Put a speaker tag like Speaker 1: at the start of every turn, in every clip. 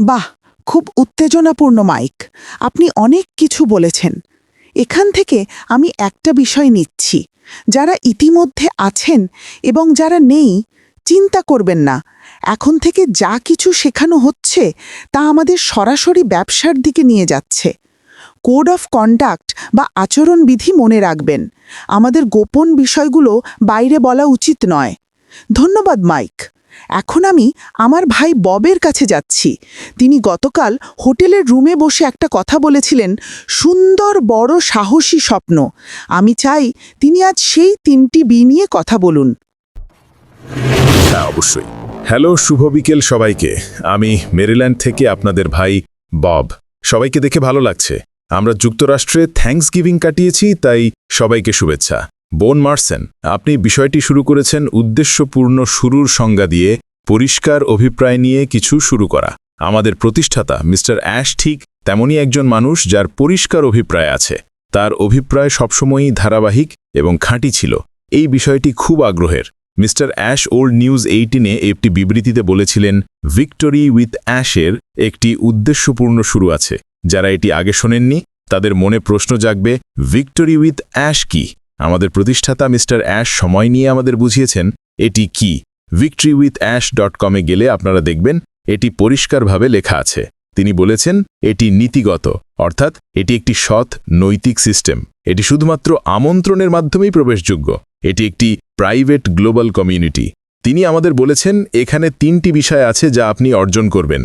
Speaker 1: বাহ, খুব উত্তেজনাপূর্ণ, মাইক। আপনি অনেক কিছু বলেছেন। এখান থেকে আমি একটা বিষয় নিচ্ছি। যারা ইতিমধ্যে আছেন এবং যারা নেই, চিন্তা করবেন না। এখন থেকে যা কিছু শেখানো হচ্ছে, তা আমাদের সরাসরি ব্যবসার দিকে নিয়ে যাচ্ছে। কোড অফ কন্ডাক্ট বা আচরণবিধি মনে রাখবেন। আমাদের গোপন বিষয়গুলো বাইরে বলা উচিত নয়। ধন্যবাদ, মাইক। এখন আমি আমার ভাই ববের কাছে যাচ্ছি। তিনি গতকাল হোটেলের রুমে বসে একটা কথা বলেছিলেন, সুন্দর বড় সাহসী স্বপ্ন। আমি চাই তিনি আজ সেই তিনটি বি নিয়ে কথা বলুন।
Speaker 2: অবশ্যই। হ্যালো, শুভ বিকেল সবাইকে। আমি মেরিল্যান্ড থেকে আপনাদের ভাই বব। সবাইকে দেখে ভালো লাগছে। আমরা যুক্তরাষ্ট্রে থ্যাঙ্কস গিভিং কাটিয়েছি, তাই সবাইকে শুভেচ্ছা। বোন মার্সেন, আপনি বিষয়টি শুরু করেছেন উদ্দেশ্যপূর্ণ শুরুর সংজ্ঞা দিয়ে পরিষ্কার অভিপ্রায় নিয়ে কিছু শুরু করা। আমাদের প্রতিষ্ঠাতা, মিস্টার অ্যাশ, ঠিক তেমনই একজন মানুষ যার পরিষ্কার অভিপ্রায় আছে। তার অভিপ্রায় সবসময়ই ধারাবাহিক এবং খাঁটি ছিল। এই বিষয়টি খুব আগ্রহের। মিস্টার অ্যাশ ওল্ড নিউজ এইটিনে একটি বিবৃতিতে বলেছিলেন, ভিক্টোরি উইথ অ্যাশের একটি উদ্দেশ্যপূর্ণ শুরু আছে। যারা এটি আগে শোনেননি, তাদের মনে প্রশ্ন জাগবে, ভিক্টোরি উইথ অ্যাশ কি? আমাদের প্রতিষ্ঠাতা মিস্টার অ্যাশ সময় নিয়ে আমাদের বুঝিয়েছেন, এটি কি? ভিক্টরি উইথ অ্যাশ ডট কমে গেলে আপনারা দেখবেন, এটি পরিষ্কারভাবে লেখা আছে। তিনি বলেছেন, এটি নীতিগত, অর্থাৎ এটি একটি সৎ নৈতিক সিস্টেম। এটি শুধুমাত্র আমন্ত্রণের মাধ্যমেই প্রবেশযোগ্য। এটি একটি প্রাইভেট গ্লোবাল কমিউনিটি। তিনি আমাদের বলেছেন, এখানে তিনটি বিষয় আছে যা আপনি অর্জন করবেন।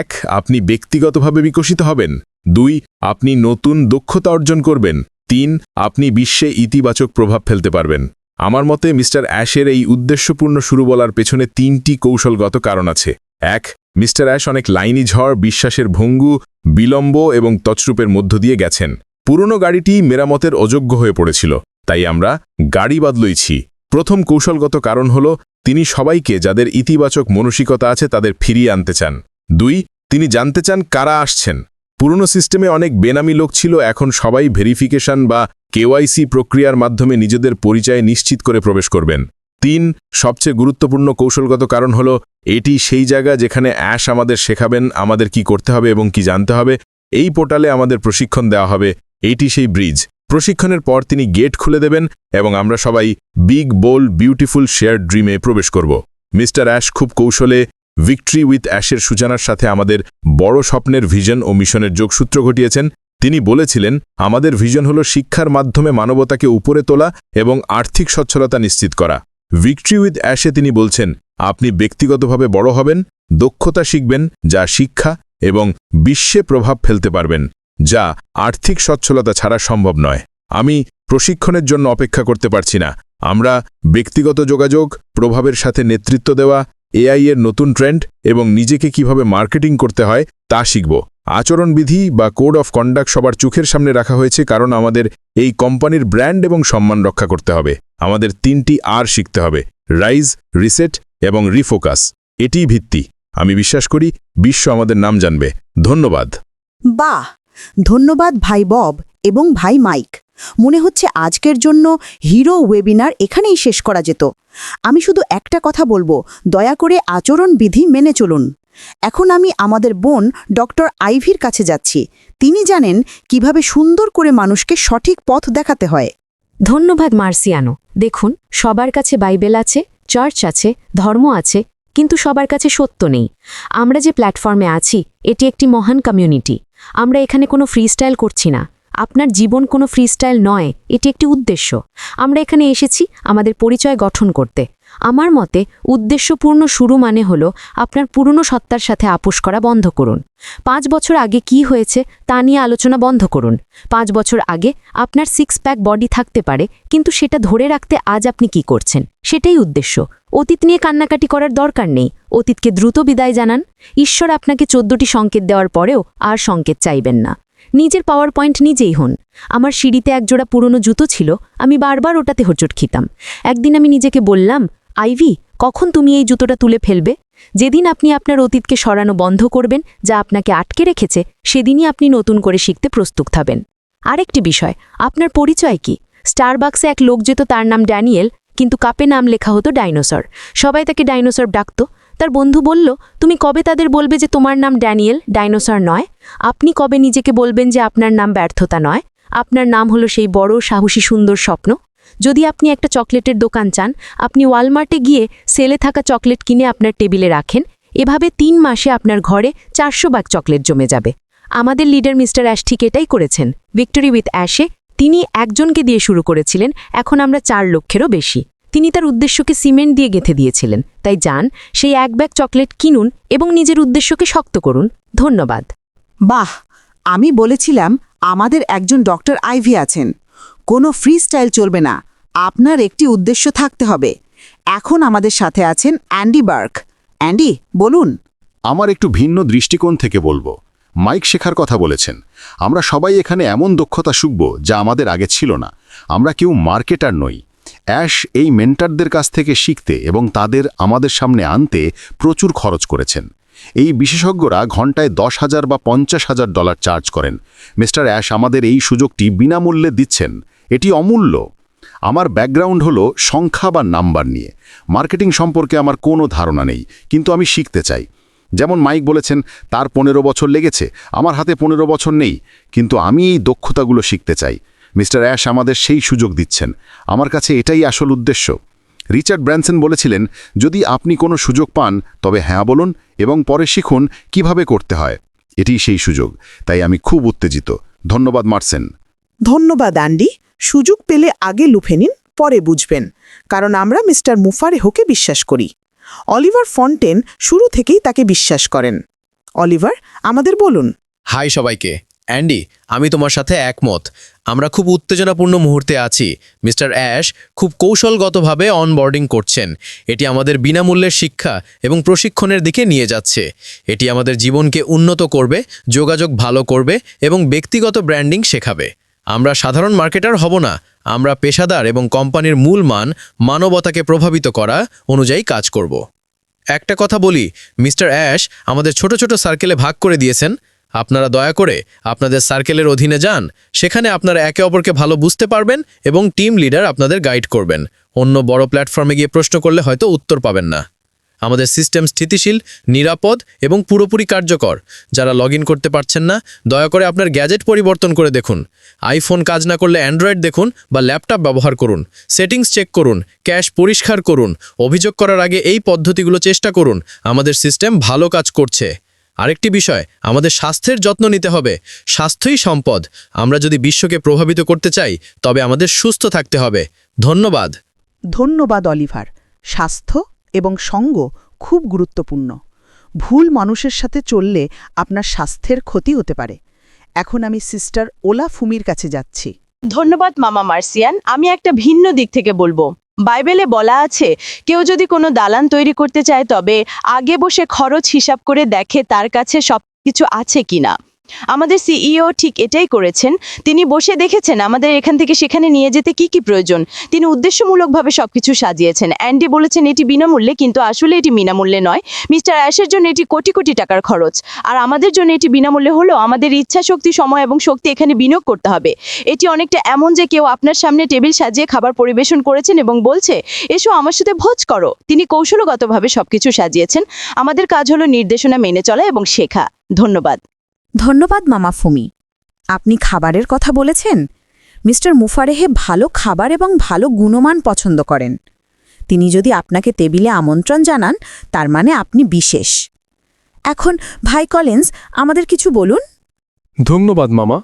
Speaker 2: এক, আপনি ব্যক্তিগতভাবে বিকশিত হবেন। দুই, আপনি নতুন দক্ষতা অর্জন করবেন। তিন, আপনি বিশ্বে ইতিবাচক প্রভাব ফেলতে পারবেন। আমার মতে, মিস্টার অ্যাশের এই উদ্দেশ্যপূর্ণ শুরু বলার পেছনে তিনটি কৌশলগত কারণ আছে। এক, মিস্টার অ্যাশ অনেক লাইনি ঝড়, বিশ্বাসের ভঙ্গু, বিলম্ব এবং তছরূপের মধ্য দিয়ে গেছেন। পুরনো গাড়িটি মেরামতের অযোগ্য হয়ে পড়েছিল। তাই আমরা গাড়ি বদলইছি প্রথম কৌশলগত কারণ হল, তিনি সবাইকে যাদের ইতিবাচক মানসিকতা আছে তাদের ফিরিয়ে আনতে চান। দুই, তিনি জানতে চান কারা আসছেন। পুরনো সিস্টেমে অনেক বেনামি লোক ছিল, এখন সবাই ভেরিফিকেশন বা কেওয়াইসি প্রক্রিয়ার মাধ্যমে নিজেদের পরিচয় নিশ্চিত করে প্রবেশ করবেন। তিন, সবচেয়ে গুরুত্বপূর্ণ কৌশলগত কারণ হল, এটি সেই জায়গা যেখানে অ্যাশ আমাদের শেখাবেন, আমাদের কি করতে হবে এবং কি জানতে হবে। এই পোর্টালে আমাদের প্রশিক্ষণ দেওয়া হবে এইটি সেই ব্রিজ। প্রশিক্ষণের পর তিনি গেট খুলে দেবেন এবং আমরা সবাই বিগ বোল বিউটিফুল শেয়ার ড্রিমে প্রবেশ করব। মিস্টার অ্যাশ খুব কৌশলে ভিক্টরি উইথ অ্যাশের সূচনার সাথে আমাদের বড় স্বপ্নের ভিশন ও মিশনের যোগসূত্র ঘটিয়েছেন। তিনি বলেছিলেন, আমাদের ভিশন হল শিক্ষার মাধ্যমে মানবতাকে উপরে তোলা এবং আর্থিক সচ্ছলতা নিশ্চিত করা। ভিক্টরি উইথ অ্যাশে তিনি বলছেন, আপনি ব্যক্তিগতভাবে বড় হবেন, দক্ষতা শিখবেন, যা শিক্ষা এবং বিশ্বে প্রভাব ফেলতে পারবেন, যা আর্থিক সচ্ছলতা ছাড়া সম্ভব নয়। আমি প্রশিক্ষণের জন্য অপেক্ষা করতে পারছি না। আমরা ব্যক্তিগত যোগাযোগ, প্রভাবের সাথে নেতৃত্ব দেওয়া এআই এর নতুন ট্রেন্ড এবং নিজেকে কীভাবে মার্কেটিং করতে হয়, তা শিখব। আচরণবিধি বা কোড অফ কন্ডাক্ট সবার চোখের সামনে রাখা হয়েছে কারণ আমাদের এই কোম্পানির ব্র্যান্ড এবং সম্মান রক্ষা করতে হবে। আমাদের তিনটি আর শিখতে হবে, রাইজ, রিসেট এবং রিফোকাস। এটিই ভিত্তি। আমি বিশ্বাস করি বিশ্ব আমাদের নাম জানবে। ধন্যবাদ।
Speaker 3: বাহ! ধন্যবাদ ভাই বব এবং ভাই মাইক। মনে হচ্ছে আজকের জন্য হিরো ওয়েবিনার এখানেই শেষ করা যেত। আমি শুধু একটা কথা বলব, দয়া করে আচরণ বিধি মেনে চলুন। এখন আমি আমাদের বোন ডক্টর আইভির কাছে যাচ্ছি। তিনি জানেন কীভাবে সুন্দর করে মানুষকে সঠিক পথ দেখাতে হয়।
Speaker 4: ধন্যবাদ মার্সিয়ানো। দেখুন, সবার কাছে বাইবেল আছে, চার্চ আছে, ধর্ম আছে, কিন্তু সবার কাছে সত্য নেই। আমরা যে প্ল্যাটফর্মে আছি, এটি একটি মহান কমিউনিটি। আমরা এখানে কোনো ফ্রিস্টাইল করছি না। আপনার জীবন কোনো ফ্রিস্টাইল নয়, এটি একটি উদ্দেশ্য। আমরা এখানে এসেছি আমাদের পরিচয় গঠন করতে। আমার মতে, উদ্দেশ্যপূর্ণ শুরু মানে হল আপনার পুরনো সত্তার সাথে আপোষ করা বন্ধ করুন। পাঁচ বছর আগে কি হয়েছে, তা নিয়ে আলোচনা বন্ধ করুন। পাঁচ বছর আগে আপনার সিক্স প্যাক বডি থাকতে পারে, কিন্তু সেটা ধরে রাখতে আজ আপনি কি করছেন? সেটাই উদ্দেশ্য। অতীত নিয়ে কান্নাকাটি করার দরকার নেই। অতীতকে দ্রুত বিদায় জানান। ঈশ্বর আপনাকে চোদ্দটি সংকেত দেওয়ার পরেও আর সংকেত চাইবেন না। নিজের পাওয়ার পয়েন্ট নিজেই হন। আমার সিঁড়িতে একজোড়া পুরনো জুতো ছিল, আমি বারবার ওটাতে হোঁচট খিতাম। একদিন আমি নিজেকে বললাম, আইভি, কখন তুমি এই জুতোটা তুলে ফেলবে? যেদিন আপনি আপনার অতীতকে সরানো বন্ধ করবেন, যা আপনাকে আটকে রেখেছে, সেদিনই আপনি নতুন করে শিখতে প্রস্তুত হবেন আরেকটি বিষয়, আপনার পরিচয় কি? স্টারবাক্সে এক লোক যেত তার নাম ড্যানিয়েল কিন্তু কাপে নাম লেখা হতো ডাইনোসর সবাই তাকে ডাইনোসর ডাকত। তার বন্ধু বলল, তুমি কবে তাদের বলবে যে তোমার নাম ড্যানিয়েল, ডাইনোসর নয়? আপনি কবে নিজেকে বলবেন যে আপনার নাম ব্যর্থতা নয়? আপনার নাম হলো সেই বড়, সাহসী, সুন্দর স্বপ্ন। যদি আপনি একটা চকলেটের দোকান চান, আপনি ওয়ালমার্টে গিয়ে সেলে থাকা চকলেট কিনে আপনার টেবিলে রাখেন। এভাবে তিন মাসে আপনার ঘরে চারশো বাগ চকলেট জমে যাবে। আমাদের লিডার মিস্টার অ্যাশ ঠিক এটাই করেছেন। ভিক্টোরি উইথ অ্যাশে তিনি একজনকে দিয়ে শুরু করেছিলেন, এখন আমরা চার লক্ষেরও বেশি। তিনি তার উদ্দেশ্যকে সিমেন্ট দিয়ে গেঁথে দিয়েছিলেন। তাই যান সেই এক ব্যাগ চকলেট কিনুন এবং নিজের উদ্দেশ্যকে শক্ত করুন। ধন্যবাদ।
Speaker 1: বাহ! আমি বলেছিলাম আমাদের একজন ডক্টর আইভি আছেন। কোনো ফ্রি স্টাইল চলবে না। আপনার একটি উদ্দেশ্য থাকতে হবে। এখন আমাদের সাথে আছেন অ্যান্ডি বার্ক। অ্যান্ডি বলুন।
Speaker 5: আমার একটু ভিন্ন দৃষ্টিকোণ থেকে বলব। মাইক শেখার কথা বলেছেন। আমরা সবাই এখানে এমন দক্ষতা শিখব যা আমাদের আগে ছিল না। আমরা কেউ মার্কেটার নই। অ্যাশ এই মেন্টারদের কাছ থেকে শিখতে এবং তাদের আমাদের সামনে আনতে প্রচুর খরচ করেছেন। এই বিশেষজ্ঞরা ঘন্টায় দশ হাজার বা পঞ্চাশ হাজার ডলার চার্জ করেন। মিস্টার অ্যাশ আমাদের এই সুযোগটি বিনামূল্যে দিচ্ছেন। এটি অমূল্য। আমার ব্যাকগ্রাউন্ড হলো সংখ্যা বা নাম্বার নিয়ে। মার্কেটিং সম্পর্কে আমার কোনো ধারণা নেই, কিন্তু আমি শিখতে চাই। যেমন মাইক বলেছেন, তার পনেরো বছর লেগেছে, আমার হাতে পনেরো বছর নেই, কিন্তু আমি এই দক্ষতাগুলো শিখতে চাই। মিস্টার অ্যাশ আমাদের সেই সুযোগ দিচ্ছেন। আমার কাছে এটাই আসল উদ্দেশ্য। রিচার্ড ব্র্যানসন বলেছিলেন যদি আপনি কোনো সুযোগ পান তবে হ্যাঁ বলুন এবং পরে শিখুন কীভাবে করতে হয়। এটি সেই সুযোগ তাই আমি খুব উত্তেজিত। ধন্যবাদ মার্সেন।
Speaker 1: ধন্যবাদ অ্যান্ডি। সুযোগ পেলে আগে লুফে নিন পরে বুঝবেন কারণ আমরা মিস্টার মুফারেহকে বিশ্বাস করি। অলিভার ফন্টেন শুরু থেকেই তাকে বিশ্বাস করেন। অলিভার আমাদের বলুন।
Speaker 6: হাই সবাইকে। অ্যান্ডি আমি তোমার সাথে একমত। আমরা খুব উত্তেজনাপূর্ণ মুহূর্তে আছি। মিস্টার অ্যাশ খুব কৌশলগতভাবে অনবোর্ডিং করছেন। এটি আমাদের বিনামূল্যের শিক্ষা এবং প্রশিক্ষণের দিকে নিয়ে যাচ্ছে। এটি আমাদের জীবনকে উন্নত করবে, যোগাযোগ ভালো করবে এবং ব্যক্তিগত ব্র্যান্ডিং শেখাবে। আমরা সাধারণ মার্কেটার হব না। আমরা পেশাদার এবং কোম্পানির মূল মান, মানবতাকে প্রভাবিত করা অনুযায়ী কাজ করব। একটা কথা বলি, মিস্টার অ্যাশ আমাদের ছোট ছোট সার্কেলে ভাগ করে দিয়েছেন। আপনারা দয়া করে আপনাদের সার্কেলের অধীনে যান, সেখানে আপনারা একে অপরকে ভালো বুঝতে পারবেন এবং টিম লিডার আপনাদের গাইড করবেন। অন্য বড় প্ল্যাটফর্মে গিয়ে প্রশ্ন করলে হয়তো উত্তর পাবেন না। আমাদের সিস্টেম স্থিতিশীল, নিরাপদ এবং পুরোপুরি কার্যকর। যারা লগ করতে পারছেন না, দয়া করে আপনার গ্যাজেট পরিবর্তন করে দেখুন। আইফোন কাজ না করলে অ্যান্ড্রয়েড দেখুন বা ল্যাপটপ ব্যবহার করুন। সেটিংস চেক করুন, ক্যাশ পরিষ্কার করুন। অভিযোগ করার আগে এই পদ্ধতিগুলো চেষ্টা করুন। আমাদের সিস্টেম ভালো কাজ করছে। আরেকটি বিষয় আমাদের স্বাস্থ্যের যত্ন নিতে হবে। স্বাস্থ্যই সম্পদ। আমরা যদি বিশ্বকে প্রভাবিত করতে চাই তবে আমাদের সুস্থ থাকতে হবে। ধন্যবাদ।
Speaker 7: ধন্যবাদ অলিভার। স্বাস্থ্য এবং সঙ্গ খুব গুরুত্বপূর্ণ। ভুল মানুষের সাথে চললে আপনার স্বাস্থ্যের ক্ষতি হতে পারে। এখন আমি সিস্টার ওলা ফুমির কাছে যাচ্ছি।
Speaker 8: ধন্যবাদ মামা মার্সিয়ান। আমি একটা ভিন্ন দিক থেকে বলব। বাইবেলে বলা আছে, কেউ যদি কোনো দালান তৈরি করতে চায় তবে আগে বসে খরচ হিসাব করে দেখে তার কাছে সব কিছু আছে কিনা। আমাদের সিইও ঠিক এটাই করেছেন। তিনি বসে দেখেছেন আমাদের এখান থেকে সেখানে নিয়ে যেতে কি কি প্রয়োজন। তিনি উদ্দেশ্যমূলকভাবে সবকিছু সাজিয়েছেন। অ্যান্ডি বলেছেন এটি বিনামূল্যে, কিন্তু আসলে এটি বিনামূল্যে নয়। মিস্টার অ্যাশের জন্য এটি কোটি কোটি টাকার খরচ। আর আমাদের জন্য এটি বিনামূল্যে হলেও আমাদের ইচ্ছা, শক্তি, সময় এবং শক্তি এখানে বিনিয়োগ করতে হবে। এটি অনেকটা এমন যে কেউ আপনার সামনে টেবিল সাজিয়ে খাবার পরিবেশন করেছেন এবং বলছে, এসো আমার সাথে ভোজ করো। তিনি কৌশলগতভাবে সবকিছু সাজিয়েছেন। আমাদের কাজ হলো নির্দেশনা মেনে চলা এবং শেখা। ধন্যবাদ।
Speaker 3: ধন্যবাদ, মামা ফুমি। আপনি খাবারের কথা বলেছেন? মিস্টার মুফারেহে ভালো খাবার এবং ভালো গুণমান পছন্দ করেন। তিনি যদি আপনাকে টেবিলে আমন্ত্রণ জানান, তার মানে আপনি বিশেষ। এখন, ভাই কলেন্স, আমাদের কিছু বলুন।
Speaker 9: ধন্যবাদ, মামা।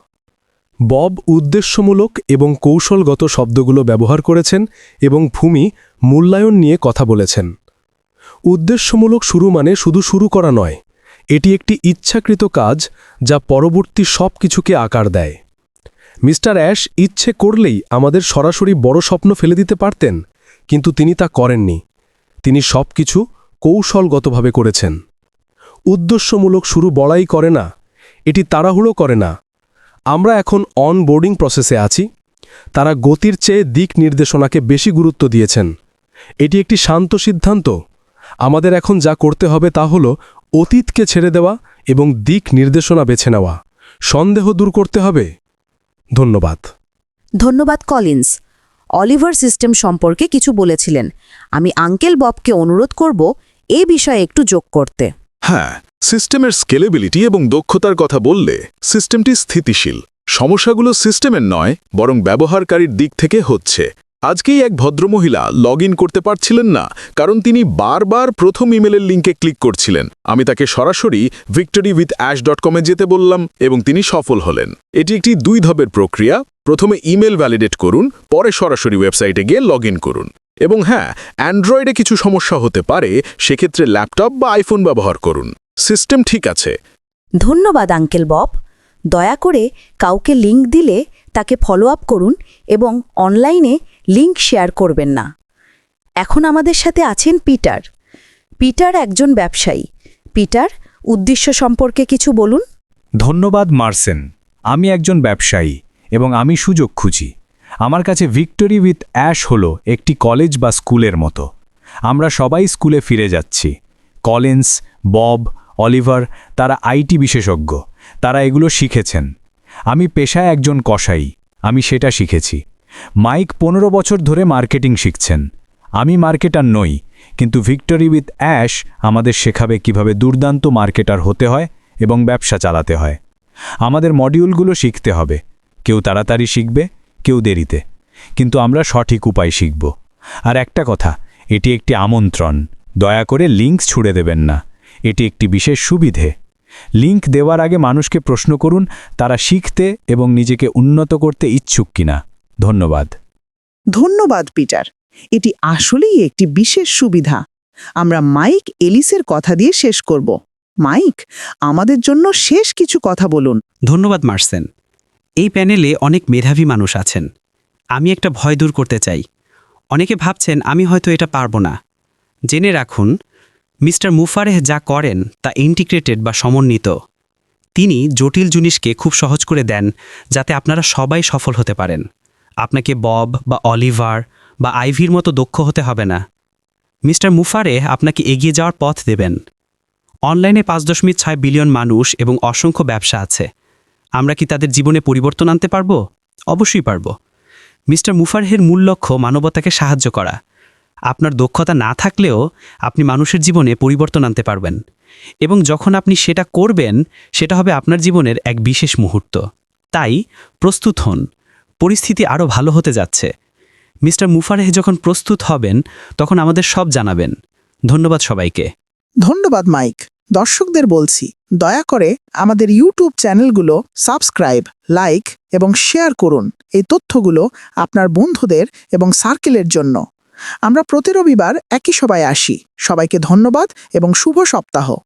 Speaker 9: বব উদ্দেশ্যমূলক এবং কৌশলগত শব্দগুলো ব্যবহার করেছেন এবং ভূমি মূল্যায়ন নিয়ে কথা বলেছেন। উদ্দেশ্যমূলক শুরু মানে শুধু শুরু করা নয়। এটি একটি ইচ্ছাকৃত কাজ যা পরবর্তী সব কিছুকে আকার দেয়। মিস্টার অ্যাশ ইচ্ছে করলেই আমাদের সরাসরি বড় স্বপ্ন ফেলে দিতে পারতেন, কিন্তু তিনি তা করেননি। তিনি সব কিছু কৌশলগতভাবে করেছেন। উদ্দেশ্যমূলক শুরু বড়াই করে না, এটি তাড়াহুড়ো করে না। আমরা এখন অন বোর্ডিং প্রসেসে আছি। তারা গতির চেয়ে দিক নির্দেশনাকে বেশি গুরুত্ব দিয়েছেন। এটি একটি শান্ত সিদ্ধান্ত। আমাদের এখন যা করতে হবে তা হল অতীতকে ছেড়ে দেওয়া এবং দিক নির্দেশনা বেছে নেওয়া। সন্দেহ দূর করতে হবে। ধন্যবাদ।
Speaker 3: ধন্যবাদ কলিন্স। অলিভার সিস্টেম সম্পর্কে কিছু বলেছিলেন। আমি আঙ্কেল ববকে অনুরোধ করব এ বিষয়ে একটু যোগ করতে।
Speaker 2: হ্যাঁ সিস্টেমের স্কেলেবিলিটি এবং দক্ষতার কথা বললে সিস্টেমটি স্থিতিশীল। সমস্যাগুলো সিস্টেমের নয় বরং ব্যবহারকারীর দিক থেকে হচ্ছে। আজকেই এক ভদ্রমহিলা লগ ইন করতে পারছিলেন না, কারণ তিনি বারবার প্রথম ইমেলের লিঙ্কে ক্লিক করছিলেন। আমি তাকে সরাসরি ভিক্টরি উইথ অ্যাশ ডট কমে যেতে বললাম এবং তিনি সফল হলেন। এটি একটি দুই ধাপের প্রক্রিয়া। প্রথমে ইমেল ভ্যালিডেট করুন, পরে সরাসরি ওয়েবসাইটে গিয়ে লগ করুন। এবং হ্যাঁ অ্যান্ড্রয়েডে কিছু সমস্যা হতে পারে, সেক্ষেত্রে ল্যাপটপ বা আইফোন ব্যবহার করুন। সিস্টেম ঠিক আছে।
Speaker 3: ধন্যবাদ, আঙ্কেল বব। দয়া করে কাউকে লিঙ্ক দিলে তাকে ফলো আপ করুন এবং অনলাইনে লিংক শেয়ার করবেন না। এখন আমাদের সাথে আছেন পিটার। পিটার একজন ব্যবসায়ী। পিটার, উদ্দেশ্য সম্পর্কে কিছু বলুন।
Speaker 10: ধন্যবাদ, মার্সেন। আমি একজন ব্যবসায়ী এবং আমি সুযোগ খুঁজি। আমার কাছে ভিক্টোরি উইথ অ্যাশ হল একটি কলেজ বা স্কুলের মতো। আমরা সবাই স্কুলে ফিরে যাচ্ছি। কলেন্স, বব, অলিভার, তারা আইটি বিশেষজ্ঞ। তারা এগুলো শিখেছেন। আমি পেশায় একজন কসাই। আমি সেটা শিখেছি। মাইক পনেরো বছর ধরে মার্কেটিং শিখছেন। আমি মার্কেটার নই, কিন্তু ভিক্টোরি উইথ অ্যাশ আমাদের শেখাবে কীভাবে দুর্দান্ত মার্কেটার হতে হয় এবং ব্যবসা চালাতে হয়। আমাদের মডিউলগুলো শিখতে হবে। কেউ তাড়াতাড়ি শিখবে, কেউ দেরিতে। কিন্তু আমরা সঠিক উপায় শিখব। আর একটা কথা, এটি একটি আমন্ত্রণ। দয়া করে লিঙ্ক ছুড়ে দেবেন না। এটি একটি বিশেষ সুবিধে। লিঙ্ক দেওয়ার আগে মানুষকে প্রশ্ন করুন, তারা শিখতে এবং নিজেকে উন্নত করতে ইচ্ছুক কিনা। ধন্যবাদ।
Speaker 1: ধন্যবাদ পিটার। এটি আসলেই একটি বিশেষ সুবিধা। আমরা মাইক এলিসের কথা দিয়ে শেষ করব। মাইক আমাদের জন্য শেষ কিছু কথা বলুন।
Speaker 11: ধন্যবাদ মার্সেন। এই প্যানেলে অনেক মেধাবী মানুষ আছেন। আমি একটা ভয় দূর করতে চাই। অনেকে ভাবছেন আমি হয়তো এটা পারব না। জেনে রাখুন মিস্টার মুফারেহ যা করেন তা ইন্টিগ্রেটেড বা সমন্বিত। তিনি জটিল জিনিসকে খুব সহজ করে দেন যাতে আপনারা সবাই সফল হতে পারেন। আপনাকে বব বা অলিভার বা আইভির মতো দক্ষ হতে হবে না। মিস্টার মুফারে আপনাকে এগিয়ে যাওয়ার পথ দেবেন। অনলাইনে পাঁচ দশমিক ছয় বিলিয়ন মানুষ এবং অসংখ্য ব্যবসা আছে। আমরা কি তাদের জীবনে পরিবর্তন আনতে পারব? অবশ্যই পারব। মিস্টার মুফারহের মূল লক্ষ্য মানবতাকে সাহায্য করা। আপনার দক্ষতা না থাকলেও আপনি মানুষের জীবনে পরিবর্তন আনতে পারবেন। এবং যখন আপনি সেটা করবেন, সেটা হবে আপনার জীবনের এক বিশেষ মুহূর্ত। তাই প্রস্তুত হন। পরিস্থিতি আরও ভালো হতে যাচ্ছে। মিস্টার মুফারেহ যখন প্রস্তুত হবেন, তখন আমাদের সব জানাবেন। ধন্যবাদ সবাইকে।
Speaker 1: ধন্যবাদ, মাইক। দর্শকদের বলছি, দয়া করে আমাদের ইউটিউব চ্যানেলগুলো সাবস্ক্রাইব, লাইক এবং শেয়ার করুন। এই তথ্যগুলো আপনার বন্ধুদের এবং সার্কেলের জন্য। আমরা প্রতি রবিবার একই সবাই আসি। সবাইকে ধন্যবাদ এবং শুভ সপ্তাহ।